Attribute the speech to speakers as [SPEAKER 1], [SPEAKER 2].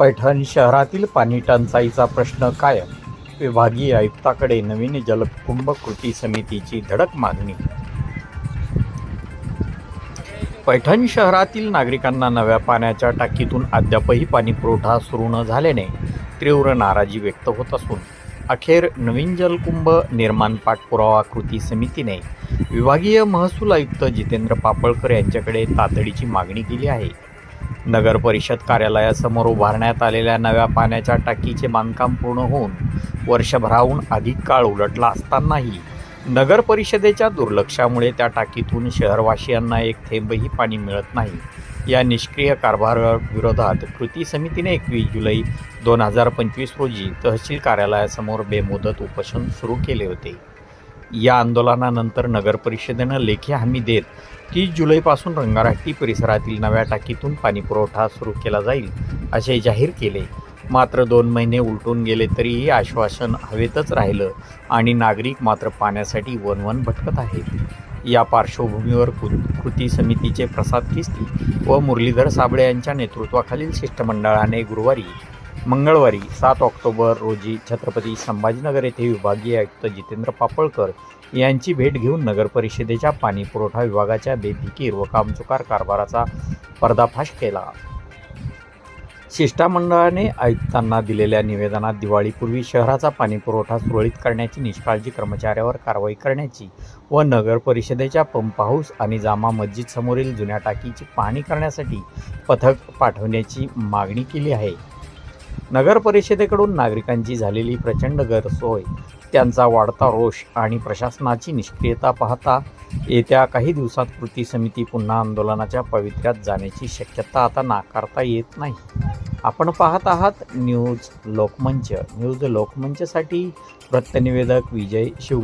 [SPEAKER 1] पैठण शहरातील पाणी टंचाईचा प्रश्न कायम. विभागीय आयुक्ताकडे नवीन जलकुंभ कृती समितीची धडक मागणी. पैठण शहरातील नागरिकांना नव्या पाण्याच्या टाकीतून अद्यापही पाणी पुरवठा सुरू न झाल्याने तीव्र नाराजी व्यक्त होत असून अखेर नवीन जलकुंभ निर्माण पाठपुरावा कृती समितीने विभागीय महसूल आयुक्त जितेंद्र पापळकर यांच्याकडे तातडीची मागणी केली आहे. नगर परिषद कार्यालयासमोर उभारण्यात आलेल्या नव्या पाण्याच्या टाकीचे बांधकाम पूर्ण होऊन वर्षभराहून अधिक काळ उलटला असतानाही नगर परिषदेच्या दुर्लक्षामुळे त्या टाकीतून शहरवासियांना एक थेंबही पाणी मिळत नाही. या निष्क्रिय कारभाराविरोधात कृती समितीने एकवीस जुलै दोन हजार पंचवीस रोजी तहसील कार्यालयासमोर बेमुदत उपोषण सुरू केले होते. या आंदोलनानंतर नगरपरिषदेनं लेखी हमी देत तीस जुलैपासून रंगाराट्टी परिसरातील नव्या टाकीतून पाणीपुरवठा सुरू केला जाईल असे जाहीर केले. मात्र दोन महिने उलटून गेले तरीही आश्वासन हवेतच राहिलं आणि नागरिक मात्र पाण्यासाठी वनवन भटकत आहेत. या पार्श्वभूमीवर कृ- कृती समितीचे प्रसाद किस्ती व मुरलीधर साबळे यांच्या नेतृत्वाखालील शिष्टमंडळाने गुरुवारी मंगळवारी सात ऑक्टोबर रोजी छत्रपती संभाजीनगर येथे विभागीय आयुक्त जितेंद्र पापळकर यांची भेट घेऊन नगर परिषदेच्या पाणी पुरवठा विभागाच्या बेफिकीर व कामचुकार कारभाराचा पर्दाफाश केला. शिष्टमंडळाने आयुक्तांना दिलेल्या निवेदनात दिवाळीपूर्वी शहराचा पाणीपुरवठा सुरळीत करण्याची निष्काळजी कर्मचाऱ्यावर कारवाई करण्याची व नगर परिषदेच्या पंप हाऊस आणि जामा मस्जिद समोरील जुन्या टाकीची पाहणी करण्यासाठी पथक पाठवण्याची मागणी केली आहे. नगर परिषदेकडून नागरिकांची झालेली प्रचंड गैरसोय त्यांचा वाढता रोष आणि प्रशासनाची निष्क्रियता पाहता येत्या काही दिवसात कृती समिती पुन्हा आंदोलनाच्या पवित्र्यात जाण्याची शक्यता आता नाकारता येत नाही. आपण पाहत आहात न्यूज लोकमंच. न्यूज लोकमंचसाठी वृत्तनिवेदक विजय शिव